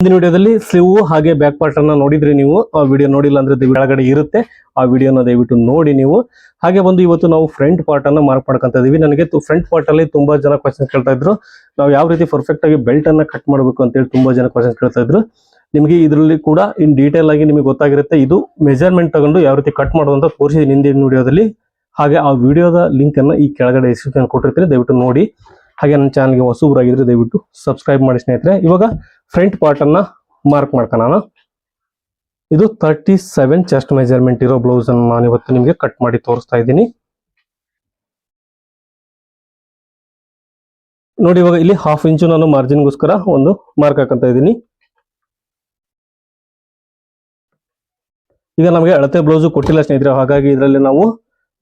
ಹಿಂದಿನ ವಿಡಿಯೋದಲ್ಲಿ ಸ್ಲೀವ್ ಹಾಗೆ ಬ್ಯಾಕ್ ಪಾರ್ಟ್ ಅನ್ನ ನೋಡಿದ್ರಿ ನೀವು ಆ ವಿಡಿಯೋ ನೋಡಿಲ್ಲ ಅಂದ್ರೆ ಒಳಗಡೆ ಇರುತ್ತೆ. ಆ ವಿಡಿಯೋನ ದಯವಿಟ್ಟು ನೋಡಿ ನೀವು. ಹಾಗೆ ಬಂದು ಇವತ್ತು ನಾವು ಫ್ರಂಟ್ ಪಾರ್ಟ್ ಅನ್ನ ಮಾರ್ಕ್ ಮಾಡ್ಕೊಂತ ಇದೀವಿ. ನನಗೆ ಫ್ರಂಟ್ ಪಾರ್ಟ್ ಅಲ್ಲಿ ತುಂಬಾ ಜನ ಕ್ವಶನ್ ಕೇಳ್ತಾ ಇದ್ರು. ನಾವು ಯಾವ ರೀತಿ ಪರ್ಫೆಕ್ಟ್ ಆಗಿ ಬೆಲ್ಟ್ ಅನ್ನ ಕಟ್ ಮಾಡಬೇಕು ಅಂತ ಹೇಳಿ ತುಂಬಾ ಜನ ಕ್ವಶನ್ ಕೇಳ್ತಾ ಇದ್ರು. ನಿಮಗೆ ಇದರಲ್ಲಿ ಕೂಡ ಇನ್ ಡೀಟೇಲ್ ಆಗಿ ನಿಮಗೆ ಗೊತ್ತಾಗಿರುತ್ತೆ ಇದು ಮೆಜರ್ಮೆಂಟ್ ತಗೊಂಡು ಯಾವ ರೀತಿ ಕಟ್ ಮಾಡೋದು ಅಂತ ತೋರಿಸಿದ್ದೀನಿ ಹಿಂದಿನ ವಿಡಿಯೋದಲ್ಲಿ. ಹಾಗೆ ಆ ವಿಡಿಯೋದ ಲಿಂಕ್ ಅನ್ನ ಈ ಕೆಳಗಡೆ ಡಿಸ್ಕ್ರಿಪ್ಷನ್ ಕೊಟ್ಟಿರ್ತೀನಿ. ದಯವಿಟ್ಟು ನೋಡಿ. ಹಾಗೆ ನನ್ನ ಚಾನಲ್ಗೆ ಹೊಸಬರಾಗಿದ್ರೆ ದಯವಿಟ್ಟು ಸಬ್ಸ್ಕ್ರೈಬ್ ಮಾಡಿ ಸ್ನೇಹಿತರೆ. ಇವಾಗ ಫ್ರಂಟ್ ಪಾರ್ಟ್ ಅನ್ನ ಮಾರ್ಕ್ ಮಾಡ್ಕೊಳ್ಳೋಣ ಇದು ತರ್ಟಿ ಸೆವೆನ್ ಚೆಸ್ಟ್ ಮೆಜರ್ಮೆಂಟ್ ಇರೋ ಬ್ಲೌಸ್ ಅನ್ನು ನಾನು ಇವತ್ತು ನಿಮಗೆ ಕಟ್ ಮಾಡಿ ತೋರಿಸ್ತಾ ಇದ್ದೀನಿ. ನೋಡಿ ಇವಾಗ ಇಲ್ಲಿ ಹಾಫ್ ಇಂಚು ನಾನು ಮಾರ್ಜಿನ್ಗೋಸ್ಕರ ಒಂದು ಮಾರ್ಕ್ ಹಾಕಂತ ಇದ್ದೀನಿ. ಈಗ ನಮಗೆ ಅಳತೆ ಬ್ಲೌಸ್ ಕೊಟ್ಟಿಲ್ಲ ಸ್ನೇಹಿತರೆ. ಹಾಗಾಗಿ ಇದರಲ್ಲಿ ನಾವು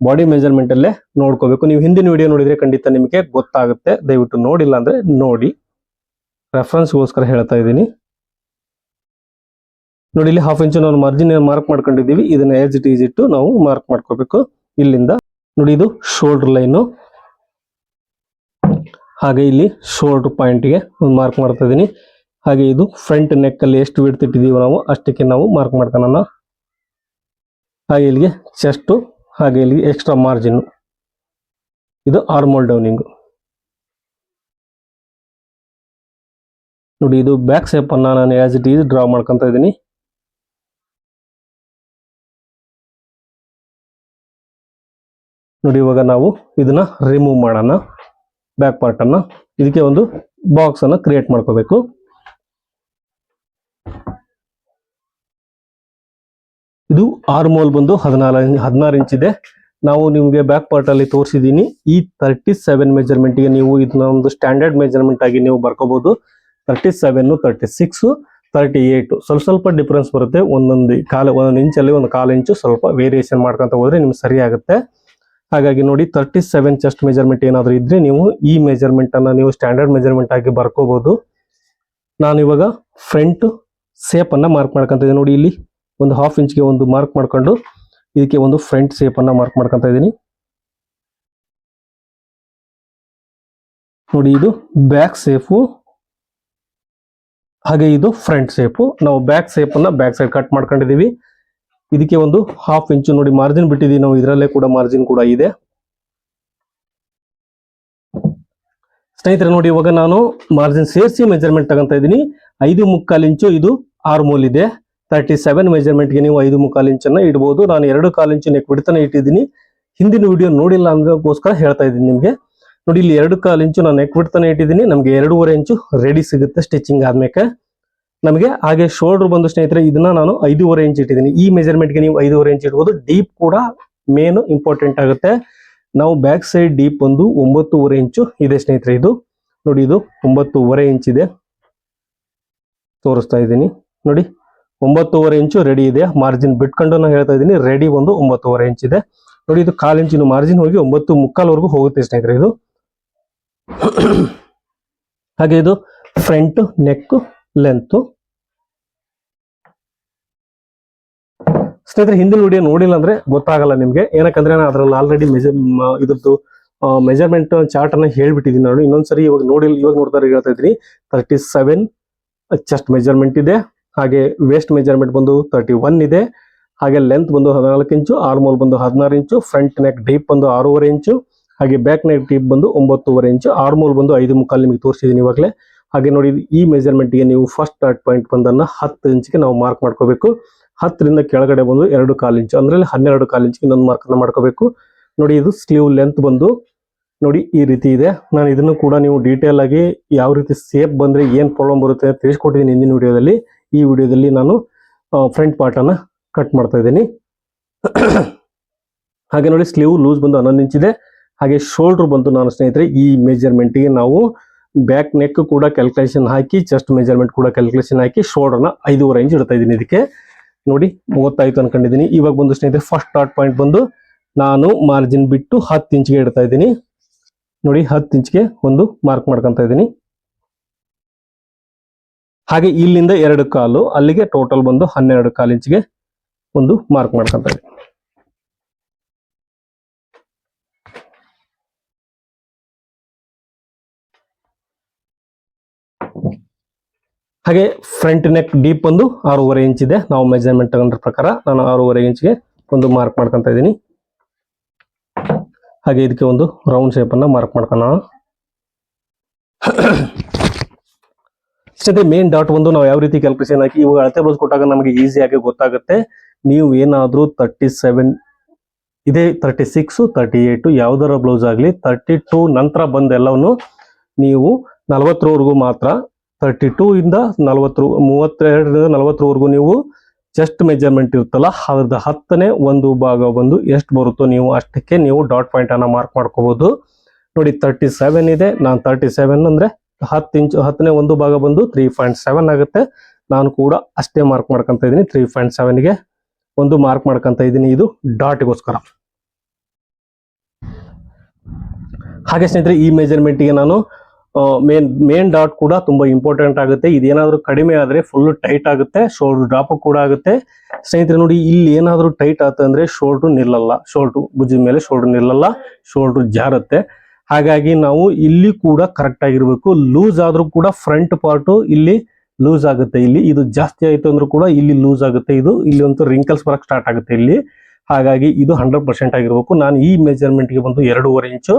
ಬಾಡಿ ಮೆಜರ್ಮೆಂಟ್ ಅಲ್ಲೇ ನೋಡ್ಕೋಬೇಕು. ನೀವು ಹಿಂದಿನ ವಿಡಿಯೋ ನೋಡಿದ್ರೆ ಖಂಡಿತ ನಿಮಗೆ ಗೊತ್ತಾಗುತ್ತೆ. ದಯವಿಟ್ಟು ನೋಡಿಲ್ಲ ಅಂದ್ರೆ ನೋಡಿ. ರೆಫರೆನ್ಸ್ಗೋಸ್ಕರ ಹೇಳ್ತಾ ಇದ್ದೀನಿ. ನೋಡಿ, ಇಲ್ಲಿ ಹಾಫ್ ಇಂಚು ನಾವು ಮಾರ್ಜಿನ್ ಮಾರ್ಕ್ ಮಾಡ್ಕೊಂಡಿದ್ದೀವಿ. ಇದನ್ನ ಎಜ್ ಇಟ್ ಈಸ್ ಇಟ್ಟು ನಾವು ಮಾರ್ಕ್ ಮಾಡ್ಕೋಬೇಕು. ಇಲ್ಲಿಂದ ನೋಡಿ, ಇದು ಶೋಲ್ಡರ್ ಲೈನು ಹಾಗೆ ಇಲ್ಲಿ ಶೋಲ್ಡರ್ ಪಾಯಿಂಟ್ಗೆ ಒಂದು ಮಾರ್ಕ್ ಮಾಡ್ತಾ ಇದ್ದೀನಿ. ಹಾಗೆ ಇದು ಫ್ರಂಟ್ ನೆಕ್ ಅಲ್ಲಿ ಎಷ್ಟು ವಿಡ್ತಿಟ್ಟಿದೀವಿ ನಾವು ಅಷ್ಟಕ್ಕೆ ನಾವು ಮಾರ್ಕ್ ಮಾಡ್ಕೊಳ್ಳೋಣ. ಹಾಗೆ ಇಲ್ಲಿಗೆ ಚೆಸ್ಟ್ ಹಾಗೆ ಇಲ್ಲಿ ಎಕ್ಸ್ಟ್ರಾ ಮಾರ್ಜಿನ್ ಇದು ಆರ್ಮೋಲ್ ಡೌನಿಂಗ್ ನೋಡಿ, ಇದು ಬ್ಯಾಕ್ ಶೇಪ್ ಅನ್ನ ನಾನು ಆ್ಯಸ್ ಇಟ್ ಈಸ್ ಡ್ರಾ ಮಾಡ್ಕೊತ ಇದ್ದೀನಿ. ನೋಡಿ, ಇವಾಗ ನಾವು ಇದನ್ನ ರಿಮೂವ್ ಮಾಡೋಣ. ಬ್ಯಾಕ್ ಪಾರ್ಟನ್ನು ಇದಕ್ಕೆ ಒಂದು ಬಾಕ್ಸ್ ಅನ್ನ ಕ್ರಿಯೇಟ್ ಮಾಡ್ಕೋಬೇಕು. ಇದು ಆರ್ಮೋಲ್ ಬಂದು ಹದಿನಾರು ಹದಿನಾರು ಇಂಚ್ ಇದೆ. ನಾವು ನಿಮಗೆ ಬ್ಯಾಕ್ ಪಾರ್ಟ್ ಅಲ್ಲಿ ತೋರಿಸಿದೀನಿ. ಈ ತರ್ಟಿ ಸೆವೆನ್ ಮೆಜರ್ಮೆಂಟ್ಗೆ ನೀವು ಇದನ್ನ ಒಂದು ಸ್ಟ್ಯಾಂಡರ್ಡ್ ಮೆಜರ್ಮೆಂಟ್ ಆಗಿ ನೀವು ಬರ್ಕೋಬಹುದು thirty seven thirty six thirty eight ಸ್ವಲ್ಪ ಸ್ವಲ್ಪ ಡಿಫ್ರೆನ್ಸ್ ಬರುತ್ತೆ. ಒಂದೊಂದು ಕಾಲ, ಒಂದೊಂದು ಇಂಚಲ್ಲಿ ಒಂದು ಕಾಲು ಇಂಚು ಸ್ವಲ್ಪ ವೇರಿಯೇಷನ್ ಮಾಡ್ಕೊಂತ ಹೋದ್ರೆ ನಿಮ್ಗೆ ಸರಿ ಆಗುತ್ತೆ. ಹಾಗಾಗಿ ನೋಡಿ ತರ್ಟಿ ಸೆವೆನ್ ಚೆಸ್ಟ್ ಮೆಜರ್ಮೆಂಟ್ ಏನಾದರೂ ಇದ್ರೆ ನೀವು ಈ ಮೆಜರ್ಮೆಂಟ್ ಅನ್ನ ನೀವು ಸ್ಟ್ಯಾಂಡರ್ಡ್ ಮೆಜರ್ಮೆಂಟ್ ಆಗಿ ಬರ್ಕೋಬಹುದು ನಾನು ಇವಾಗ ಫ್ರಂಟ್ ಸೇಪ್ ಅನ್ನ ಮಾರ್ಕ್ ಮಾಡ್ಕೊಂತ ನೋಡಿ ಇಲ್ಲಿ. ಒಂದು ಹಾಫ್ ಇಂಚ್ಗೆ ಒಂದು ಮಾರ್ಕ್ ಮಾಡ್ಕೊಂಡು ಇದಕ್ಕೆ ಒಂದು ಫ್ರಂಟ್ ಸೇಪ್ ಅನ್ನ ಮಾರ್ಕ್ ಮಾಡ್ಕೊಂತ ಇದ್ದೀನಿ. ನೋಡಿ ಇದು ಬ್ಯಾಕ್ ಸೇಫು ಹಾಗೆ ಇದು ಫ್ರಂಟ್ ಸೇಫು ನಾವು ಬ್ಯಾಕ್ ಸೇಪ್ ಅನ್ನ ಬ್ಯಾಕ್ ಸೈಡ್ ಕಟ್ ಮಾಡ್ಕೊಂಡಿದೀವಿ ಇದಕ್ಕೆ ಒಂದು ಹಾಫ್ ಇಂಚು ನೋಡಿ ಮಾರ್ಜಿನ್ ಬಿಟ್ಟಿದೀವಿ ನಾವು, ಇದರಲ್ಲೇ ಕೂಡ ಮಾರ್ಜಿನ್ ಕೂಡ ಇದೆ. ಸ್ನೇಹಿತರೆ, ನೋಡಿ ಇವಾಗ ನಾನು ಮಾರ್ಜಿನ್ ಸೇರಿಸಿ ಮೆಜರ್ಮೆಂಟ್ ತಗೊಂತ ಇದ್ದೀನಿ. ಐದು ಮುಕ್ಕಾಲು ಇಂಚು ಇದು ಆರು ಮೂಲ್ ಇದೆ. ತರ್ಟಿ ಸೆವೆನ್ ಮೆಜರ್ಮೆಂಟ್ಗೆ ನೀವು ಐದು ಮುಕ್ಕಾಲು ಇಂಚನ್ನು ಇಡ್ಬೋದು. ನಾನು ಎರಡು ಕಾಲು ಇಂಚು ನೆಕ್ ಇಟ್ಟಿದ್ದೀನಿ. ಹಿಂದಿನ ವಿಡಿಯೋ ನೋಡಿಲ್ಲ ಅನ್ನೋದಕ್ಕೋಸ್ಕರ ಹೇಳ್ತಾ ಇದ್ದೀನಿ ನಿಮಗೆ. ನೋಡಿ, ಇಲ್ಲಿ ಎರಡು ಕಾಲು ಇಂಚು ನಾನು ನೆಕ್ ಬಿಡ್ತಾನೆ ಇಟ್ಟಿದ್ದೀನಿ. ನಮಗೆ ಎರಡೂವರೆ ಇಂಚು ರೆಡಿ ಸಿಗುತ್ತೆ ಸ್ಟಿಚಿಂಗ್ ಆದ್ಮೇಲೆ ನಮಗೆ ಹಾಗೆ ಶೋಲ್ಡರ್ ಬಂದು ಸ್ನೇಹಿತರೆ, ಇದನ್ನ ನಾನು ಐದೂವರೆ ಇಂಚ್ ಇಟ್ಟಿದ್ದೀನಿ. ಈ ಮೆಜರ್ಮೆಂಟ್ಗೆ ನೀವು ಐದೂವರೆ ಇಂಚ್ ಇಡ್ಬೋದು. ಡೀಪ್ ಕೂಡ ಮೇನ್ ಇಂಪಾರ್ಟೆಂಟ್ ಆಗುತ್ತೆ. ನಾವು ಬ್ಯಾಕ್ ಸೈಡ್ ಡೀಪ್ ಒಂದು ಒಂಬತ್ತೂವರೆ ಇಂಚು ಇದೆ ಸ್ನೇಹಿತರೆ ಇದು. ನೋಡಿ, ಇದು ಒಂಬತ್ತೂವರೆ ಇಂಚ್ ಇದೆ. ತೋರಿಸ್ತಾ ಇದ್ದೀನಿ. ನೋಡಿ ಒಂಬತ್ತೂವರೆ ಇಂಚು ರೆಡಿ ಇದೆ. ಮಾರ್ಜಿನ್ ಬಿಟ್ಕೊಂಡು ನಾನು ಹೇಳ್ತಾ ಇದ್ದೀನಿ ರೆಡಿ ಒಂದು ಒಂಬತ್ತೂವರೆ ಇಂಚ್ ಇದೆ. ನೋಡಿ, ಇದು ಕಾಲು ಇಂಚಿನ ಮಾರ್ಜಿನ್ ಹೋಗಿ ಒಂಬತ್ತು ಮುಕ್ಕಾಲ್ವರೆಗೂ ಹೋಗುತ್ತೆ ಸ್ನೇಹಿತರೆ ಇದು. ಹಾಗೆ ಇದು ಫ್ರಂಟ್ ನೆಕ್ ಲೆಂತ್ ಸ್ನೇಹಿತರೆ, ಹಿಂದಿನ ವಿಡಿಯೋ ನೋಡಿಲ್ಲ ಅಂದ್ರೆ ಗೊತ್ತಾಗಲ್ಲ ನಿಮ್ಗೆ. ಏನಕ್ಕಂದ್ರೆ ನಾನು ಅದ್ರಲ್ಲಿ ಆಲ್ರೆಡಿ ಮೆಜರ್ ಇದ್ರದ್ದು ಮೆಜರ್ಮೆಂಟ್ ಚಾರ್ಟ್ ಅನ್ನ ಹೇಳ್ಬಿಟ್ಟಿದ್ದೀನಿ ನೋಡಿ ಇನ್ನೊಂದ್ಸರಿ ಇವಾಗ ನೋಡಿಲ್ಲ ಇವಾಗ ನೋಡ್ತಾರೆ ಹೇಳ್ತಾ ಇದ್ದೀನಿ. ತರ್ಟಿ ಸೆವೆನ್ ಚೆಸ್ಟ್ ಮೆಜರ್ಮೆಂಟ್ ಇದೆ. ಹಾಗೆ ವೇಸ್ಟ್ ಮೆಜರ್ಮೆಂಟ್ ಬಂದು ತರ್ಟಿ ಒನ್ ಇದೆ. ಹಾಗೆ ಲೆಂತ್ ಬಂದು ಹದಿನಾಲ್ಕು ಇಂಚು ಆರ್ಮೋಲ್ ಬಂದು ಹದಿನಾರು ಇಂಚು ಫ್ರಂಟ್ ನೆಕ್ ಡೀಪ್ ಬಂದು ಆರೂವರೆ ಇಂಚು, ಹಾಗೆ ಬ್ಯಾಕ್ ನೆಕ್ ಡೀಪ್ ಬಂದು ಒಂಬತ್ತೂವರೆ ಇಂಚು ಆರ್ಮೋಲ್ ಬಂದು ಐದು ಮುಕ್ಕಾಲು ನಿಮಗೆ ತೋರಿಸಿದ್ದೀನಿ ಇವಾಗಲೇ. ಹಾಗೆ ನೋಡಿ, ಈ ಮೆಜರ್ಮೆಂಟ್ಗೆ ನೀವು ಫಸ್ಟ್ ಪಾಯಿಂಟ್ ಬಂದನ್ನ ಹತ್ತು ಇಂಚಿಗೆ ನಾವು ಮಾರ್ಕ್ ಮಾಡ್ಕೋಬೇಕು. ಹತ್ತರಿಂದ ಕೆಳಗಡೆ ಬಂದು ಎರಡು ಕಾಲು ಇಂಚು ಅಂದರೆ ಹನ್ನೆರಡು ಕಾಲು ಇಂಚಿಗೆ ಇನ್ನೊಂದು ಮಾರ್ಕನ್ನು ಮಾಡ್ಕೋಬೇಕು. ನೋಡಿ, ಇದು ಸ್ಲೀವ್ ಲೆಂತ್ ಬಂದು ನೋಡಿ ಈ ರೀತಿ ಇದೆ. ನಾನು ಇದನ್ನು ಕೂಡ ನೀವು ಡೀಟೇಲ್ ಆಗಿ ಯಾವ ರೀತಿ ಸೇಪ್ ಬಂದ್ರೆ ಏನು ಪ್ರಾಬ್ಲಮ್ ಬರುತ್ತೆ ತಿಳಿಸ್ಕೊಟ್ಟಿದ್ದೀನಿ ಹಿಂದಿನ ವಿಡಿಯೋದಲ್ಲಿ ಈ ವಿಡಿಯೋದಲ್ಲಿ ನಾನು ಫ್ರಂಟ್ ಪಾರ್ಟನ್ನು ಕಟ್ ಮಾಡ್ತಾ ಇದ್ದೀನಿ. ಹಾಗೆ ನೋಡಿ ಸ್ಲೀವ್ ಲೂಸ್ ಬಂದು ಹನ್ನೊಂದು ಇಂಚಿದೆ ಹಾಗೆ ಶೋಲ್ಡರ್ ಬಂದು ನಾನು ಸ್ನೇಹಿತರೆ, ಈ ಮೆಜರ್ಮೆಂಟಿಗೆ ನಾವು ಬ್ಯಾಕ್ ನೆಕ್ ಕೂಡ ಕ್ಯಾಲ್ಕುಲೇಷನ್ ಹಾಕಿ ಚೆಸ್ಟ್ ಮೆಜರ್ಮೆಂಟ್ ಕೂಡ ಕ್ಯಾಲ್ಕುಲೇಷನ್ ಹಾಕಿ ಶೋಲ್ಡರ್ನ ಐದೂವರೆ ಇಂಚ್ ಇಡ್ತಾ ಇದ್ದೀನಿ ಇದಕ್ಕೆ. ನೋಡಿ ಮೂವತ್ತಾಯ್ತು ಅನ್ಕೊಂಡಿದ್ದೀನಿ. ಇವಾಗ ಬಂದು ಸ್ನೇಹಿತರೆ ಫಸ್ಟ್ ಸ್ಟಾರ್ಟ್ ಪಾಯಿಂಟ್ ಬಂದು ನಾನು ಮಾರ್ಜಿನ್ ಬಿಟ್ಟು ಹತ್ತು ಇಂಚ್ಗೆ ಇಡ್ತಾ ಇದ್ದೀನಿ. ನೋಡಿ, ಹತ್ತು ಇಂಚ್ಗೆ ಒಂದು ಮಾರ್ಕ್ ಮಾಡ್ಕೊತಾ ಇದ್ದೀನಿ. ಹಾಗೆ ಇಲ್ಲಿಂದ ಎರಡು ಕಾಲು, ಅಲ್ಲಿಗೆ ಟೋಟಲ್ ಬಂದು ಹನ್ನೆರಡು ಕಾಲು ಇಂಚಿಗೆ ಒಂದು ಮಾರ್ಕ್ ಮಾಡ್ಕೊಂತ ಹಾಗೆ ಫ್ರಂಟ್ ನೆಕ್ ಡೀಪ್ ಒಂದು ಆರೂವರೆ ಇಂಚ್ ಇದೆ. ನಾವು ಮೆಜರ್ಮೆಂಟ್ ತಗೊಂಡ್ರ ಪ್ರಕಾರ ನಾನು ಆರೂವರೆ ಇಂಚ್ಗೆ ಒಂದು ಮಾರ್ಕ್ ಮಾಡ್ಕೊಂತ ಇದ್ದೀನಿ. ಹಾಗೆ ಇದಕ್ಕೆ ಒಂದು ರೌಂಡ್ ಶೇಪ್ ಅನ್ನ ಮಾರ್ಕ್ ಮಾಡ್ಕೊಳ್ಳೋಣ ಸ್ನೇಹಿತರೆ ಮೇನ್ ಡಾಟ್ ಒಂದು ನಾವು ಯಾವ ರೀತಿ ಕ್ಯಾಲ್ಕುಲೇಷನ್ ಹಾಕಿ ಇವಾಗ ಅಳತೆ ಕೊಟ್ಟಾಗ ನಮಗೆ ಈಸಿಯಾಗಿ ಗೊತ್ತಾಗುತ್ತೆ. ನೀವು ಏನಾದರೂ ತರ್ಟಿ ಸೆವೆನ್ ಇದೇ ತರ್ಟಿ ಸಿಕ್ಸ್ ತರ್ಟಿ ಏಟು ಯಾವ್ದಾರ ಬ್ಲೌಸ್ ಆಗಲಿ ತರ್ಟಿ ಟೂ ನಂತರ ಬಂದ ಎಲ್ಲವನ್ನು ನೀವು ನಲವತ್ತರವರೆಗೂ ಮಾತ್ರ ತರ್ಟಿ ಟೂ ಇಂದ ನಲವತ್ತರ, ಮೂವತ್ತೆರಡರಿಂದ ನಲವತ್ತರವರೆಗೂ ನೀವು ಜಸ್ಟ್ ಮೆಜರ್ಮೆಂಟ್ ಇರುತ್ತಲ್ಲ, ಅದ್ರದ್ದು ಹತ್ತನೇ ಒಂದು ಭಾಗ ಬಂದು ಎಷ್ಟು ಬರುತ್ತೋ ನೀವು ಅಷ್ಟಕ್ಕೆ ನೀವು ಡಾಟ್ ಪಾಯಿಂಟ್ ಅನ್ನ ಮಾರ್ಕ್ ಮಾಡ್ಕೋಬಹುದು ನೋಡಿ ತರ್ಟಿ ಸೆವೆನ್ ಇದೆ, ನಾನು ತರ್ಟಿ ಸೆವೆನ್ ಅಂದ್ರೆ ಹತ್ತು ಇಂಚು, ಹತ್ತನೇ ಒಂದು ಭಾಗ ಬಂದು ತ್ರೀ ಪಾಯಿಂಟ್ ಸೆವೆನ್ ಆಗುತ್ತೆ. ನಾನು ಕೂಡ ಅಷ್ಟೇ ಮಾರ್ಕ್ ಮಾಡ್ಕೊಂತ ಇದ್ದೀನಿ. ತ್ರೀ ಪಾಯಿಂಟ್ ಸೆವೆನ್ಗೆ ಒಂದು ಮಾರ್ಕ್ ಮಾಡ್ಕೊಂತ ಇದ್ದೀನಿ. ಇದು ಡಾಟ್ಗೋಸ್ಕರ ಹಾಗೆ ಸ್ನೇಹಿತರೆ, ಈ ಮೆಜರ್ಮೆಂಟ್ಗೆ ನಾನು ಮೇನ್ ಮೇನ್ ಡಾಟ್ ಕೂಡ ತುಂಬಾ ಇಂಪಾರ್ಟೆಂಟ್ ಆಗುತ್ತೆ. ಇದೇನಾದರೂ ಕಡಿಮೆ ಆದ್ರೆ ಫುಲ್ ಟೈಟ್ ಆಗುತ್ತೆ. ಶೋಲ್ಡರ್ ಡ್ರಾಪ್ ಕೂಡ ಆಗುತ್ತೆ. ಸ್ನೇಹಿತರೆ, ನೋಡಿ, ಇಲ್ಲಿ ಏನಾದರೂ ಟೈಟ್ ಆತ ಅಂದ್ರೆ ಶೋಲ್ಡ್ರು ನಿಲ್ಲಲ್ಲ. ಶೋಲ್ಡ್ರು ಭುಜದ ಮೇಲೆ ಶೋಲ್ಡ್ರು ನಿಲ್ಲಲ್ಲ. ಶೋಲ್ಡ್ರು ಜಾರುತ್ತೆ. ಹಾಗಾಗಿ ನಾವು ಇಲ್ಲಿ ಕೂಡ ಕರೆಕ್ಟ್ ಆಗಿರ್ಬೇಕು. ಲೂಸ್ ಆದ್ರೂ ಕೂಡ ಫ್ರಂಟ್ ಪಾರ್ಟ್ ಇಲ್ಲಿ ಲೂಸ್ ಆಗುತ್ತೆ. ಇಲ್ಲಿ ಇದು ಜಾಸ್ತಿ ಆಯ್ತು ಅಂದ್ರೂ ಕೂಡ ಇಲ್ಲಿ ಲೂಸ್ ಆಗುತ್ತೆ. ಇದು ಇಲ್ಲಿ ಒಂದು ರಿಂಕಲ್ಸ್ ಬರಕ್ ಸ್ಟಾರ್ಟ್ ಆಗುತ್ತೆ ಇಲ್ಲಿ. ಹಾಗಾಗಿ ಇದು ಹಂಡ್ರೆಡ್ ಪರ್ಸೆಂಟ್ ಆಗಿರ್ಬೇಕು. ನಾನು ಈ ಮೆಜರ್ಮೆಂಟ್ಗೆ ಬಂದು ಎರಡೂವರೆ ಇಂಚು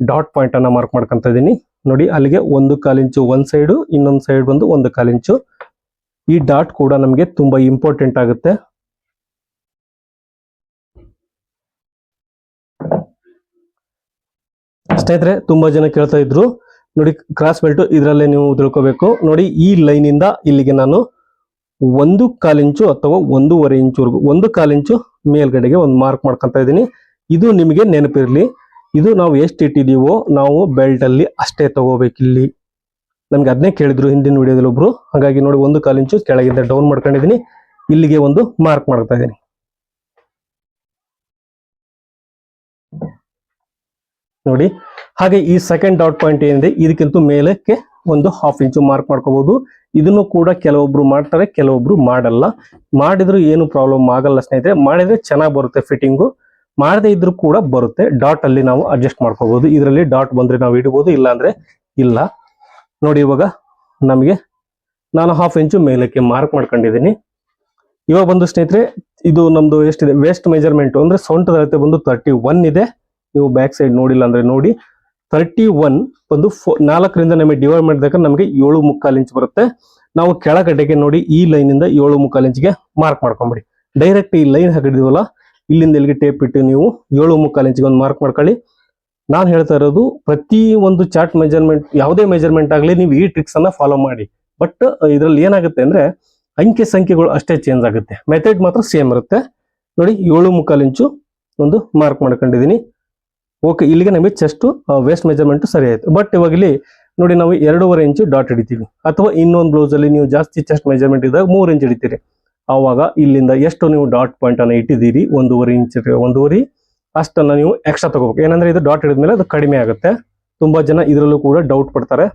ಡಾಟ್ ಪಾಯಿಂಟ್ ಅನ್ನ ಮಾರ್ಕ್ ಮಾಡ್ಕೊಂತ ಇದ್ದೀನಿ. ನೋಡಿ, ಅಲ್ಲಿಗೆ ಒಂದು ಕಾಲು ಇಂಚು ಒಂದ್ ಸೈಡ್ ಇನ್ನೊಂದು ಸೈಡ್ ಬಂದು ಒಂದು ಕಾಲು ಇಂಚು. ಈ ಡಾಟ್ ಕೂಡ ನಮಗೆ ತುಂಬಾ ಇಂಪಾರ್ಟೆಂಟ್ ಆಗುತ್ತೆ. ಸ್ನೇಹಿತರೆ, ತುಂಬಾ ಜನ ಕೇಳ್ತಾ ಇದ್ರು. ನೋಡಿ ಕ್ರಾಸ್ ಬೆಲ್ಟ್ ಇದರಲ್ಲೇ ನೀವು ತಿಳ್ಕೋಬೇಕು. ನೋಡಿ, ಈ ಲೈನ್ ಇಂದ ಇಲ್ಲಿಗೆ ನಾನು ಒಂದು ಕಾಲು ಇಂಚು ಅಥವಾ ಒಂದೂವರೆ ಇಂಚುವರೆಗೂ ಒಂದು ಕಾಲಿಂಚು ಮೇಲ್ಗಡೆಗೆ ಒಂದು ಮಾರ್ಕ್ ಮಾಡ್ಕೊಂತ ಇದ್ದೀನಿ. ಇದು ನಿಮಗೆ ನೆನಪಿರ್ಲಿ. ಇದು ನಾವು ಎಷ್ಟು ಇಟ್ಟಿದ್ದೀವೋ ನಾವು ಬೆಲ್ಟಲ್ಲಿ ಅಷ್ಟೇ ತಗೋಬೇಕು ಇಲ್ಲಿ ನಮ್ಗೆ ಅದನ್ನೇ ಕೇಳಿದ್ರು ಹಿಂದಿನ ವಿಡಿಯೋದಲ್ಲಿ ಒಬ್ರು. ಹಾಗಾಗಿ ನೋಡಿ, ಒಂದು ಇಂಚು ಕೆಳಗಿಂದ ಡೌನ್ ಮಾಡ್ಕೊಂಡಿದ್ದೀನಿ. ಇಲ್ಲಿಗೆ ಒಂದು ಮಾರ್ಕ್ ಮಾಡ್ತಾ ಇದ್ದೀನಿ. ನೋಡಿ ಹಾಗೆ ಈ ಸೆಕೆಂಡ್ ಡಾಟ್ ಪಾಯಿಂಟ್ ಏನಿದೆ, ಇದಕ್ಕಿಂತ ಮೇಲಕ್ಕೆ ಒಂದು ಹಾಫ್ ಇಂಚು ಮಾರ್ಕ್ ಮಾಡ್ಕೋಬಹುದು ಇದನ್ನು ಕೂಡ ಕೆಲವೊಬ್ರು ಮಾಡ್ತಾರೆ, ಕೆಲವೊಬ್ರು ಮಾಡಲ್ಲ. ಮಾಡಿದ್ರು ಏನು ಪ್ರಾಬ್ಲಮ್ ಆಗಲ್ಲ ಸ್ನೇಹಿತರೆ. ಮಾಡಿದ್ರೆ ಚೆನ್ನಾಗಿ ಬರುತ್ತೆ ಫಿಟ್ಟಿಂಗು ಮಾಡದೇ ಇದ್ರು ಕೂಡ ಬರುತ್ತೆ. ಡಾಟ್ ಅಲ್ಲಿ ನಾವು ಅಡ್ಜಸ್ಟ್ ಮಾಡ್ಕೋಬಹುದು ಇದರಲ್ಲಿ ಡಾಟ್ ಬಂದ್ರೆ ನಾವು ಇಡಬಹುದು ಇಲ್ಲ ಅಂದ್ರೆ ಇಲ್ಲ. ನೋಡಿ ಇವಾಗ ನಮಗೆ ನಾನು ಹಾಫ್ ಇಂಚು ಮೇಲಕ್ಕೆ ಮಾರ್ಕ್ ಮಾಡ್ಕೊಂಡಿದ್ದೀನಿ. ಇವಾಗ ಬಂದು ಸ್ನೇಹಿತರೆ, ಇದು ನಮ್ದು ಎಷ್ಟಿದೆ? ವೇಸ್ಟ್ ಮೆಜರ್ಮೆಂಟ್ ಅಂದ್ರೆ ಸೊಂಟದ ಅಳತೆ ಬಂದು ತರ್ಟಿ ಒನ್ ಇದೆ. ನೀವು ಬ್ಯಾಕ್ ಸೈಡ್ ನೋಡಿಲ್ಲ ಅಂದ್ರೆ ನೋಡಿ. ತರ್ಟಿ ಒನ್ ಒಂದು ಫೋ ನಾಲ್ಕರಿಂದ ನಮಗೆ ಡಿವೈಡ್ ಮಾಡಿದಾಗ ನಮಗೆ ಏಳು ಮುಕ್ಕಾಲು ಇಂಚ್ ಬರುತ್ತೆ. ನಾವು ಕೆಳಗಡೆಗೆ ನೋಡಿ ಈ ಲೈನ್ ಇಂದ ಏಳು ಮುಕ್ಕಾಲು ಇಂಚ್ಗೆ ಮಾರ್ಕ್ ಮಾಡ್ಕೊಂಬಿಡಿ. ಡೈರೆಕ್ಟ್ ಈ ಲೈನ್ ಹಾಕಿದೀವಲ್ಲ, ಇಲ್ಲಿಂದ ಇಲ್ಲಿಗೆ ಟೇಪ್ ಇಟ್ಟು ನೀವು ಏಳು ಮುಕ್ಕಾಲು ಇಂಚ್ಗೆ ಒಂದು ಮಾರ್ಕ್ ಮಾಡ್ಕೊಳ್ಳಿ. ನಾನು ಹೇಳ್ತಾ ಇರೋದು, ಪ್ರತಿ ಒಂದು ಚಾರ್ಟ್ ಮೆಜರ್ಮೆಂಟ್ ಯಾವುದೇ ಮೆಜರ್ಮೆಂಟ್ ಆಗಲಿ ನೀವು ಈ ಟ್ರಿಕ್ಸ್ ಅನ್ನ ಫಾಲೋ ಮಾಡಿ. ಬಟ್ ಇದರಲ್ಲಿ ಏನಾಗುತ್ತೆ ಅಂದ್ರೆ, ಅಂಕೆ ಸಂಖ್ಯೆಗಳು ಅಷ್ಟೇ ಚೇಂಜ್ ಆಗುತ್ತೆ. ಮೆಥಡ್ ಮಾತ್ರ ಸೇಮ್ ಇರುತ್ತೆ. ನೋಡಿ, ಏಳು ಮುಕ್ಕಾಲು ಇಂಚು ಒಂದು ಮಾರ್ಕ್ ಮಾಡ್ಕೊಂಡಿದ್ದೀನಿ. ಓಕೆ, ಇಲ್ಲಿಗೆ ನಮಗೆ ಚೆಸ್ಟ್ ವೇಸ್ಟ್ ಮೆಜರ್ಮೆಂಟ್ ಸರಿ ಆಯಿತು. ಬಟ್ ಇವಾಗ ಇಲ್ಲಿ ನೋಡಿ ನಾವು ಎರಡೂವರೆ ಇಂಚು ಡಾಟ್ ಹಿಡಿತೀವಿ. ಅಥವಾ ಇನ್ನೊಂದು ಬ್ಲೌಸ್ ಅಲ್ಲಿ ನೀವು ಜಾಸ್ತಿ ಚೆಸ್ಟ್ ಮೆಜರ್ಮೆಂಟ್ ಇದ್ದಾಗ ಮೂರು ಇಂಚ್ ಹಿಡಿತೀರಿ. ಆವಾಗ ಇಲ್ಲಿಂದ ಎಷ್ಟು ನೀವು ಡಾಟ್ ಪಾಯಿಂಟ್ ಅನ್ನ ಇಟ್ಟಿದ್ದೀರಿ? ಒಂದೂವರೆ ಇಂಚ್ ಒಂದೂವರೆ, ಅಷ್ಟನ್ನು ನೀವು ಎಕ್ಸ್ಟ್ರಾ ತಗೋಬೇಕು. ಏನಂದ್ರೆ ಇದು ಡಾಟ್ ಹಿಡಿದ್ಮೇಲೆ ಅದು ಕಡಿಮೆ ಆಗುತ್ತೆ. ತುಂಬಾ ಜನ ಇದರಲ್ಲೂ ಕೂಡ ಡೌಟ್ ಪಡ್ತಾರೆ.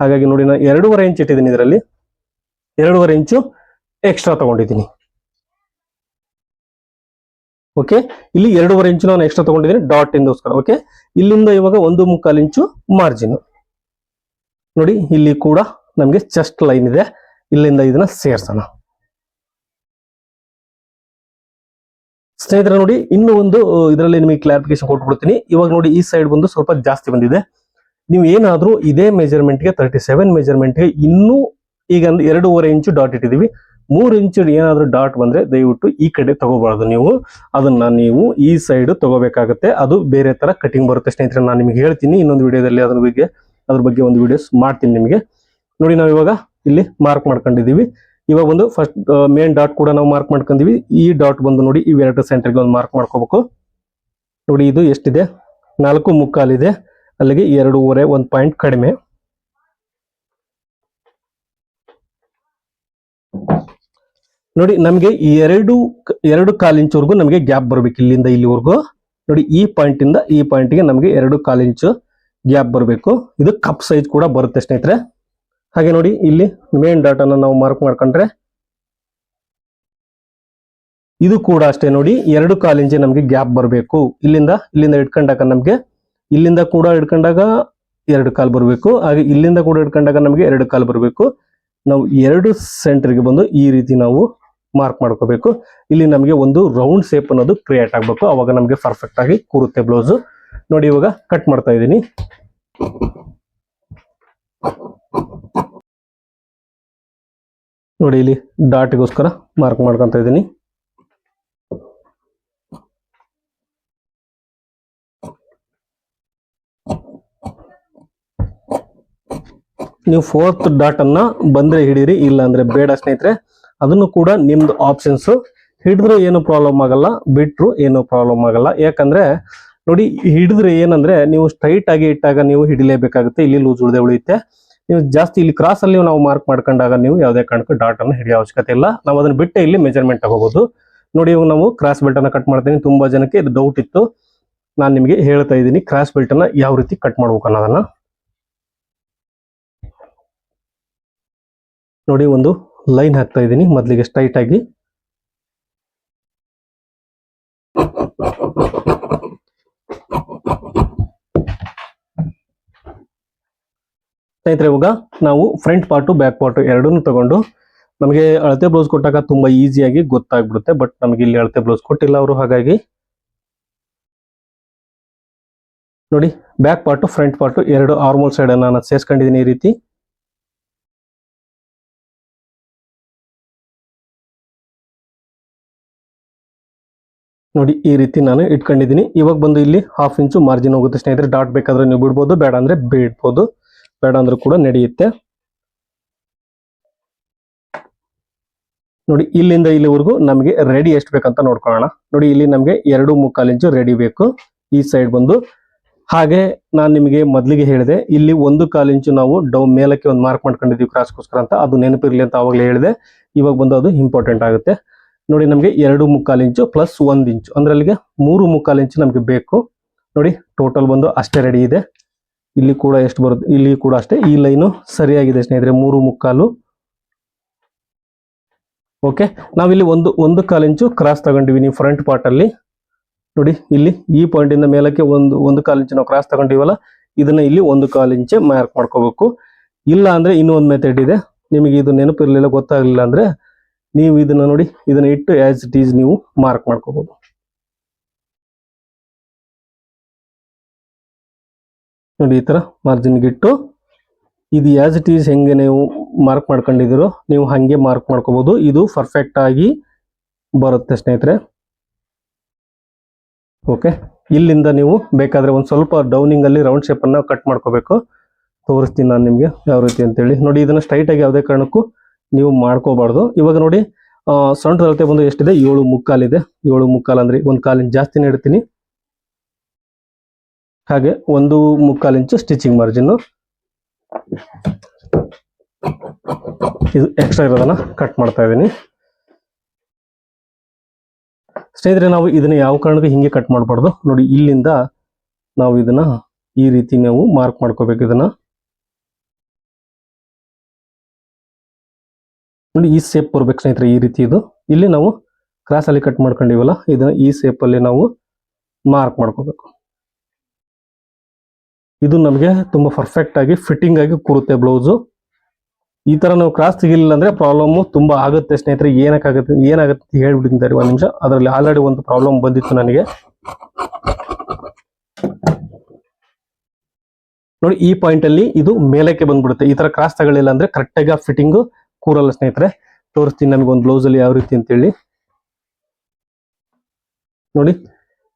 ಹಾಗಾಗಿ ನೋಡಿ ನಾನು ಎರಡೂವರೆ ಇಂಚ್ ಇಟ್ಟಿದ್ದೀನಿ ಇದರಲ್ಲಿ. ಎರಡೂವರೆ ಇಂಚು ಎಕ್ಸ್ಟ್ರಾ ತಗೊಂಡಿದ್ದೀನಿ. ಓಕೆ ಇಲ್ಲಿ ಎರಡೂವರೆ ಇಂಚು ನಾನು ಎಕ್ಸ್ಟ್ರಾ ತಗೊಂಡಿದ್ದೀನಿ ಡಾಟ್ ಇಂದೋಸ್ಕರ ಓಕೆ ಇಲ್ಲಿಂದ ಇವಾಗ ಒಂದು ಮುಕ್ಕಾಲು ಇಂಚು ಮಾರ್ಜಿನ್ ನೋಡಿ, ಇಲ್ಲಿ ಕೂಡ ನಮಗೆ ಚೆಸ್ಟ್ ಲೈನ್ ಇದೆ. ಇಲ್ಲಿಂದ ಇದನ್ನ ಸೇರ್ಸೋಣ. ಸ್ನೇಹಿತರೆ, ನೋಡಿ, ಇನ್ನು ಒಂದು ಇದರಲ್ಲಿ ನಿಮಗೆ ಕ್ಲಾರಿಫಿಕೇಶನ್ ಕೊಟ್ಬಿಡ್ತೀನಿ. ಇವಾಗ ನೋಡಿ, ಈ ಸೈಡ್ ಬಂದು ಸ್ವಲ್ಪ ಜಾಸ್ತಿ ಬಂದಿದೆ. ನೀವು ಏನಾದ್ರೂ ಇದೇ ಮೆಜರ್ಮೆಂಟ್ಗೆ ತರ್ಟಿ ಸೆವೆನ್ ಮೆಜರ್ಮೆಂಟ್ಗೆ ಇನ್ನೂ ಈಗ ಎರಡೂವರೆ ಇಂಚು ಡಾಟ್ ಇಟ್ಟಿದೀವಿ ಮೂರು ಇಂಚು ಏನಾದರೂ ಡಾಟ್ ಬಂದ್ರೆ ದಯವಿಟ್ಟು ಈ ಕಡೆ ತಗೋಬಾರ್ದು ನೀವು. ಅದನ್ನ ನೀವು ಈ ಸೈಡ್ ತಗೋಬೇಕಾಗುತ್ತೆ. ಅದು ಬೇರೆ ತರ ಕಟಿಂಗ್ ಬರುತ್ತೆ ಸ್ನೇಹಿತರೆ. ನಾನು ನಿಮಗೆ ಹೇಳ್ತೀನಿ, ಇನ್ನೊಂದು ವಿಡಿಯೋದಲ್ಲಿ ಅದ್ರ ಬಗ್ಗೆ ಅದ್ರ ಬಗ್ಗೆ ಒಂದು ವಿಡಿಯೋಸ್ ಮಾಡ್ತೀನಿ ನಿಮಗೆ. ನೋಡಿ ನಾವು ಇವಾಗ ಇಲ್ಲಿ ಮಾರ್ಕ್ ಮಾಡ್ಕೊಂಡಿದ್ದೀವಿ. ಇವಾಗ ಒಂದು ಫಸ್ಟ್ ಮೇನ್ ಡಾಟ್ ಕೂಡ ನಾವು ಮಾರ್ಕ್ ಮಾಡ್ಕೊಂಡಿವಿ. ಈ ಡಾಟ್ ಬಂದು ನೋಡಿ ಇವೆರಡು ಸೆಂಟರ್ಗೆ ಒಂದು ಮಾರ್ಕ್ ಮಾಡ್ಕೋಬೇಕು. ನೋಡಿ ಇದು ಎಷ್ಟಿದೆ? ನಾಲ್ಕು ಮುಕ್ಕಾಲಿದೆ. ಅಲ್ಲಿಗೆ ಎರಡೂವರೆ ಒಂದು ಪಾಯಿಂಟ್ ಕಡಿಮೆ. ನೋಡಿ ನಮಗೆ ಈ ಎರಡು ಎರಡು ಕಾಲು ಇಂಚ್ವರೆಗೂ ನಮಗೆ ಗ್ಯಾಪ್ ಬರಬೇಕು ಇಲ್ಲಿಂದ ಇಲ್ಲಿವರೆಗೂ. ನೋಡಿ ಈ ಪಾಯಿಂಟ್ ಇಂದ ಈ ಪಾಯಿಂಟ್ಗೆ ನಮಗೆ ಎರಡು ಕಾಲು ಇಂಚು ಗ್ಯಾಪ್ ಬರಬೇಕು. ಇದು ಕಪ್ ಸೈಜ್ ಕೂಡ ಬರುತ್ತೆ ಸ್ನೇಹಿತರೆ. ಹಾಗೆ ನೋಡಿ ಇಲ್ಲಿ ಮೇನ್ ಡಾಟಾನ ನಾವು ಮಾರ್ಕ್ ಮಾಡ್ಕೊಂಡ್ರೆ. ಇದು ಕೂಡ ಅಷ್ಟೇ ನೋಡಿ ಎರಡು ಕಾಲು ಇಂಚೆ ನಮಗೆ ಗ್ಯಾಪ್ ಬರಬೇಕು. ಇಲ್ಲಿಂದ ಇಲ್ಲಿಂದ ಇಟ್ಕೊಂಡಾಗ ನಮಗೆ, ಇಲ್ಲಿಂದ ಕೂಡ ಇಟ್ಕೊಂಡಾಗ ಎರಡು ಕಾಲು ಬರಬೇಕು. ಹಾಗೆ ಇಲ್ಲಿಂದ ಕೂಡ ಇಟ್ಕೊಂಡಾಗ ನಮಗೆ ಎರಡು ಕಾಲು ಬರಬೇಕು. ನಾವು ಎರಡು ಸೆಂಟರ್ಗೆ ಬಂದು ಈ ರೀತಿ ನಾವು ಮಾರ್ಕ್ ಮಾಡ್ಕೋಬೇಕು. ಇಲ್ಲಿ ನಮಗೆ ಒಂದು ರೌಂಡ್ ಶೇಪ್ ಅನ್ನೋದು ಕ್ರಿಯೇಟ್ ಆಗಬೇಕು. ಅವಾಗ ನಮಗೆ ಪರ್ಫೆಕ್ಟ್ ಆಗಿ ಕೂರುತ್ತೆ ಬ್ಲೌಸ್ ನೋಡಿ ಇವಾಗ ಕಟ್ ಮಾಡ್ತಾ ಇದ್ದೀನಿ. ನೋಡಿ ಇಲ್ಲಿ ಡಾಟ್ಗೋಸ್ಕರ ಮಾರ್ಕ್ ಮಾಡ್ಕೊತಾ ಇದ್ದೀನಿ. ನೀವು ಫೋರ್ತ್ ಡಾಟ್ ಅನ್ನ ಬಂದ್ರೆ ಹಿಡೀರಿ ಇಲ್ಲ ಅಂದ್ರೆ ಬೇಡ ಸ್ನೇಹಿತರೆ. ಅದನ್ನು ಕೂಡ ನಿಮ್ದು ಆಪ್ಷನ್ಸ್ ಹಿಡಿದ್ರು ಏನು ಪ್ರಾಬ್ಲಮ್ ಆಗಲ್ಲ, ಬಿಟ್ರು ಏನು ಪ್ರಾಬ್ಲಮ್ ಆಗಲ್ಲ. ಯಾಕಂದ್ರೆ ನೋಡಿ, ಹಿಡಿದ್ರೆ ಏನಂದ್ರೆ ನೀವು ಸ್ಟ್ರೈಟ್ ಆಗಿ ಇಟ್ಟಾಗ ನೀವು ಹಿಡಿಲೇಬೇಕಾಗುತ್ತೆ, ಇಲ್ಲಿ ಲೂಸ್ ಉಳಿದೇ ಉಳಿಯುತ್ತೆ. ನೀವು ಜಾಸ್ತಿ ಇಲ್ಲಿ ಕ್ರಾಸ್ ಅಲ್ಲಿ ನಾವು ಮಾರ್ಕ್ ಮಾಡ್ಕೊಂಡಾಗ ನೀವು ಯಾವುದೇ ಕಾರಣಕ್ಕೂ ಡಾಟ್ ಅನ್ನು ಹಿಡಿಯೋ ಅವಶ್ಯಕತೆ ಇಲ್ಲ. ನಾವು ಅದನ್ನ ಬಿಟ್ಟೆ ಇಲ್ಲಿ ಮೆಜರ್ಮೆಂಟ್ ತಗೋಬಹುದು ನೋಡಿ, ಇವಾಗ ನಾವು ಕ್ರಾಸ್ ಬೆಲ್ಟ್ ಅನ್ನ ಕಟ್ ಮಾಡ್ತೀನಿ. ತುಂಬಾ ಜನಕ್ಕೆ ಇದು ಡೌಟ್ ಇತ್ತು. ನಾನು ನಿಮಗೆ ಹೇಳ್ತಾ ಇದ್ದೀನಿ ಕ್ರಾಸ್ ಬೆಲ್ಟ್ ಅನ್ನ ಯಾವ ರೀತಿ ಕಟ್ ಮಾಡ್ಬೇಕು ಅನ್ನೋದನ್ನ. ನೋಡಿ, ಒಂದು ಲೈನ್ ಹಾಕ್ತಾ ಇದ್ದೀನಿ. ಮೊದಲಿಗೆ ಸ್ಟ್ರೈಟ್ ಆಗಿ. ಸ್ನೇಹಿತರೆ, ಇವಾಗ ನಾವು ಫ್ರಂಟ್ ಪಾರ್ಟು ಬ್ಯಾಕ್ ಪಾರ್ಟು ಎರಡನ್ನೂ ತಗೊಂಡು ನಮಗೆ ಅಳತೆ ಬ್ಲೌಸ್ ಕೊಟ್ಟಾಗ ತುಂಬಾ ಈಸಿಯಾಗಿ ಗೊತ್ತಾಗ್ಬಿಡುತ್ತೆ. ಬಟ್ ನಮಗೆ ಇಲ್ಲಿ ಅಳತೆ ಬ್ಲೌಸ್ ಕೊಟ್ಟಿಲ್ಲ ಅವರು, ಹಾಗಾಗಿ ನೋಡಿ ಬ್ಯಾಕ್ ಪಾರ್ಟು ಫ್ರಂಟ್ ಪಾರ್ಟು ಎರಡು ಆರ್ಮೋಲ್ ಸೈಡ್ ಅನ್ನ ನಾನು ಸೇರ್ಸ್ಕೊಂಡಿದ್ದೀನಿ ಈ ರೀತಿ. ನೋಡಿ ಈ ರೀತಿ ನಾನು ಇಟ್ಕೊಂಡಿದ್ದೀನಿ. ಇವಾಗ ಬಂದು ಇಲ್ಲಿ ಹಾಫ್ ಇಂಚು ಮಾರ್ಜಿನ್ ಹೋಗುತ್ತೆ ಸ್ನೇಹಿತರೆ. ಡಾಟ್ ಬೇಕಾದ್ರೆ ನೀವು ಬಿಡ್ಬೋದು, ಬೇಡ ಅಂದ್ರೆ ಬಿಡ್ಬೋದು. ಬೇಡ ಅಂದ್ರೂ ಕೂಡ ನಡೆಯುತ್ತೆ. ನೋಡಿ ಇಲ್ಲಿಂದ ಇಲ್ಲಿವರೆಗೂ ನಮಗೆ ರೆಡಿ ಎಷ್ಟು ಬೇಕಂತ ನೋಡ್ಕೊಳ್ಳೋಣ. ನೋಡಿ ಇಲ್ಲಿ ನಮಗೆ ಎರಡು ಮುಕ್ಕಾಲು ಇಂಚು ರೆಡಿ ಬೇಕು. ಈ ಸೈಡ್ ಬಂದು. ಹಾಗೆ ನಾನು ನಿಮಗೆ ಮೊದಲಿಗೆ ಹೇಳಿದೆ, ಇಲ್ಲಿ ಒಂದು ಕಾಲು ಇಂಚು ನಾವು ಡೌ ಮೇಲಕ್ಕೆ ಒಂದು ಮಾರ್ಕ್ ಮಾಡ್ಕೊಂಡಿದ್ದೀವಿ ಕ್ರಾಸ್ಗೋಸ್ಕರ ಅಂತ. ಅದು ನೆನಪಿರಲಿ ಅಂತ ಆವಾಗಲೇ ಹೇಳಿದೆ. ಇವಾಗ ಬಂದು ಅದು ಇಂಪಾರ್ಟೆಂಟ್ ಆಗುತ್ತೆ. ನೋಡಿ ನಮಗೆ ಎರಡು ಮುಕ್ಕಾಲು ಇಂಚು ಪ್ಲಸ್ ಒಂದು ಇಂಚು. ಅಂದ್ರೆ ಅಲ್ಲಿಗೆ ಮೂರು ಮುಕ್ಕಾಲು ಇಂಚು ನಮಗೆ ಬೇಕು. ನೋಡಿ ಟೋಟಲ್ ಬಂದು ಅಷ್ಟೇ ರೆಡಿ ಇದೆ. ಇಲ್ಲಿ ಕೂಡ ಎಷ್ಟು ಬರುತ್ತೆ? ಇಲ್ಲಿ ಕೂಡ ಅಷ್ಟೇ. ಈ ಲೈನು ಸರಿಯಾಗಿದೆ ಸ್ನೇಹಿತರೆ, ಮೂರು ಮುಕ್ಕಾಲು. ಓಕೆ ನಾವಿಲ್ಲಿ ಒಂದು ಒಂದು ಕಾಲು ಇಂಚು ಕ್ರಾಸ್ ತಗೊಂಡಿವಿ ಫ್ರಂಟ್ ಪಾರ್ಟ್ ಅಲ್ಲಿ. ನೋಡಿ ಇಲ್ಲಿ ಈ ಪಾಯಿಂಟ್ ಇಂದ ಮೇಲಕ್ಕೆ ಒಂದು ಒಂದು ಕಾಲು ಇಂಚು ನಾವು ಕ್ರಾಸ್ ತಗೊಂಡಿವಲ್ಲ, ಇದನ್ನ ಇಲ್ಲಿ ಒಂದು ಕಾಲು ಇಂಚೆ ಮಾರ್ಕ್ ಮಾಡ್ಕೋಬೇಕು. ಇಲ್ಲ ಅಂದ್ರೆ ಇನ್ನೂ ಒಂದು ಮೆಥಡ್ ಇದೆ. ನಿಮಗೆ ಇದು ನೆನಪಿರ್ಲಿಲ್ಲ, ಗೊತ್ತಾಗ್ಲಿಲ್ಲ ಅಂದ್ರೆ ನೀವು ಇದನ್ನ ನೋಡಿ, ಇದನ್ನ ಇಟ್ಟು ಆಸ್ ಇಟ್ ಈಸ್ ನೀವು ಮಾರ್ಕ್ ಮಾಡ್ಕೋಬಹುದು ನೋಡಿ ಈ ತರ ಮಾರ್ಜಿನ್ ಇಟ್ಟು, ಇದು ಆಸ್ ಇಟ್ ಈಸ್ ಹೆಂಗೆ ನೀವು ಮಾರ್ಕ್ ಮಾಡ್ಕೊಂಡಿದ್ದೀರೋ, ನೀವು ಹಂಗೆ ಮಾರ್ಕ್ ಮಾಡ್ಕೋಬಹುದು ಇದು ಪರ್ಫೆಕ್ಟ್ ಆಗಿ ಬರುತ್ತೆ ಸ್ನೇಹಿತರೆ. ಓಕೆ ಇಲ್ಲಿಂದ ನೀವು ಬೇಕಾದ್ರೆ ಒಂದು ಸ್ವಲ್ಪ ಡೌನಿಂಗ್ ಅಲ್ಲಿ ರೌಂಡ್ ಶೇಪ್ ಅನ್ನ ಕಟ್ ಮಾಡ್ಕೋಬೇಕು. ತೋರಿಸ್ತೀನಿ ನಾನು ನಿಮ್ಗೆ ಯಾವ ರೀತಿ ಅಂತೇಳಿ. ನೋಡಿ, ಇದನ್ನ ಸ್ಟ್ರೈಟ್ ಆಗಿ ಯಾವುದೇ ಕಾರಣಕ್ಕೂ ನೀವು ಮಾಡ್ಕೋಬಾರ್ದು. ಇವಾಗ ನೋಡಿ ಸೊಂಟ ಅಳತೆ ಬಂದು ಎಷ್ಟಿದೆ? ಏಳು ಮುಕ್ಕಾಲಿದೆ ಏಳು ಮುಕ್ಕಾಲು ಅಂದ್ರೆ ಒಂದು ಕಾಲಿನ ಜಾಸ್ತಿನೇ ಇಡ್ತೀನಿ. ಹಾಗೆ ಒಂದು ಮುಕ್ಕಾಲು ಇಂಚು ಸ್ಟಿಚಿಂಗ್ ಮಾರ್ಜಿನ್ ಇದು ಎಕ್ಸ್ಟ್ರಾ ಇರೋದನ್ನ ಕಟ್ ಮಾಡ್ತಾ ಇದ್ದೀನಿ. ಸ್ನೇಹಿತರೆ, ನಾವು ಇದನ್ನ ಯಾವ ಕಾರಣಕ್ಕೂ ಹಿಂಗೆ ಕಟ್ ಮಾಡಬಾರ್ದು. ನೋಡಿ, ಇಲ್ಲಿಂದ ನಾವು ಇದನ್ನ ಈ ರೀತಿ ನಾವು ಮಾರ್ಕ್ ಮಾಡ್ಕೋಬೇಕು ಇದನ್ನ. ನೋಡಿ ಈ ಸೇಪ್ ಬರ್ಬೇಕು ಸ್ನೇಹಿತರೆ, ಈ ರೀತಿ ಇದು. ಇಲ್ಲಿ ನಾವು ಕ್ರಾಸ್ ಅಲ್ಲಿ ಕಟ್ ಮಾಡ್ಕೊಂಡಿವಲ್ಲ, ಇದನ್ನ ಈ ಸೇಪ್ ಅಲ್ಲಿ ನಾವು ಮಾರ್ಕ್ ಮಾಡ್ಕೋಬೇಕು. ಇದು ನಮಗೆ ತುಂಬಾ ಪರ್ಫೆಕ್ಟ್ ಆಗಿ ಫಿಟ್ಟಿಂಗ್ ಆಗಿ ಕೂರುತ್ತೆ ಬ್ಲೌಸು ಈ ತರ ನಾವು ಕ್ರಾಸ್ ತೆಗಿಲಿಲ್ಲ ಅಂದ್ರೆ ಪ್ರಾಬ್ಲಮ್ ತುಂಬಾ ಆಗುತ್ತೆ ಸ್ನೇಹಿತರೆ, ಏನಕ್ಕಾಗುತ್ತೆ, ಏನಾಗುತ್ತೆ ಹೇಳ್ಬಿಟ್ಟಿದ್ದಾರೆ ಒಂದು ನಿಮಿಷ. ಅದರಲ್ಲಿ ಆಲ್ರೆಡಿ ಒಂದು ಪ್ರಾಬ್ಲಮ್ ಬಂದಿತ್ತು ನನಗೆ. ನೋಡಿ ಈ ಪಾಯಿಂಟ್ ಅಲ್ಲಿ ಇದು ಮೇಲಕ್ಕೆ ಬಂದ್ಬಿಡುತ್ತೆ. ಈ ತರ ಕ್ರಾಸ್ ತಗೊಳ್ಳಿಲ್ಲ ಅಂದ್ರೆ ಕರೆಕ್ಟ್ ಆಗಿ ಫಿಟ್ಟಿಂಗ್ ಕೂರಲ್ಲ ಸ್ನೇಹಿತರೆ, ತೋರಿಸ್ತೀನಿ ನನಗೊಂದು ಒಂದು ಬ್ಲೌಸ್ ಅಲ್ಲಿ ಯಾವ ರೀತಿ ಅಂತೇಳಿ. ನೋಡಿ,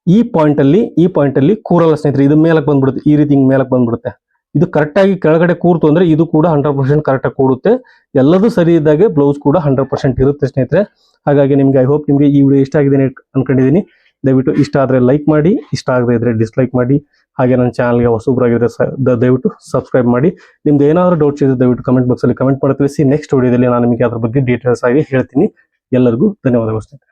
ಈ ಪಾಯಿಂಟ್ ಅಲ್ಲಿ, ಈ ಪಾಯಿಂಟ್ ಅಲ್ಲಿ ಕೂರಲ್ಲ ಸ್ನೇಹಿತರೆ, ಇದು ಮೇಲಕ್ಕೆ ಬಂದ್ಬಿಡುತ್ತೆ, ಈ ರೀತಿ ಹಿಂಗ್ ಮೇಲಕ್ಕೆ ಬಂದ್ಬಿಡುತ್ತೆ. ಇದು ಕರೆಕ್ಟ್ ಆಗಿ ಕೆಳಗಡೆ ಕೂರ್ತು ಅಂದ್ರೆ ಇದು ಕೂಡ ಹಂಡ್ರೆಡ್ ಪರ್ಸೆಂಟ್ ಕರೆಕ್ಟ್ ಆಗಿ ಕೂಡುತ್ತೆ ಎಲ್ಲದೂ ಸರಿ ಇದ್ದಾಗೆ ಬ್ಲೌಸ್ ಕೂಡ ಹಂಡ್ರೆಡ್ ಪರ್ಸೆಂಟ್ ಇರುತ್ತೆ ಸ್ನೇಹಿತರೆ. ಹಾಗಾಗಿ ನಿಮ್ಗೆ ಐ ಹೋಪ್ ನಿಮ್ಗೆ ಈ ವಿಡಿಯೋ ಇಷ್ಟ ಆಗಿದೆ ಅಂತ ಅನ್ಕೊಂಡಿದ್ದೀನಿ. ದಯವಿಟ್ಟು ಇಷ್ಟ ಆದರೆ ಲೈಕ್ ಮಾಡಿ, ಇಷ್ಟ ಆಗದೆ ಇದ್ರೆ ಡಿಸ್ಲೈಕ್ ಮಾಡಿ, ಹಾಗೆ ನನ್ನ ಚಾನಲ್ಗೆ ಹೊಸಬ್ರಾಗಿದ್ರೆ ದಯವಿಟ್ಟು ಸಬ್ಸ್ಕ್ರೈಬ್ ಮಾಡಿ. ನಿಮ್ದು ಏನಾದರೂ ಡೌಟ್ಸ್ ಇದೆ ದಯವಿಟ್ಟು ಕಮೆಂಟ್ ಬಾಕ್ಸಲ್ಲಿ ಕಮೆಂಟ್ ಮಾಡಿ ತಿಳಿಸಿ ನೆಕ್ಸ್ಟ್ ವಿಡಿಯೋದಲ್ಲಿ ನಾನು ನಿಮಗೆ ಅದ್ರ ಬಗ್ಗೆ ಡೀಟೇಲ್ಸ್ ಆಗಿ ಹೇಳ್ತೀನಿ. ಎಲ್ಲರಿಗೂ ಧನ್ಯವಾದಗಳು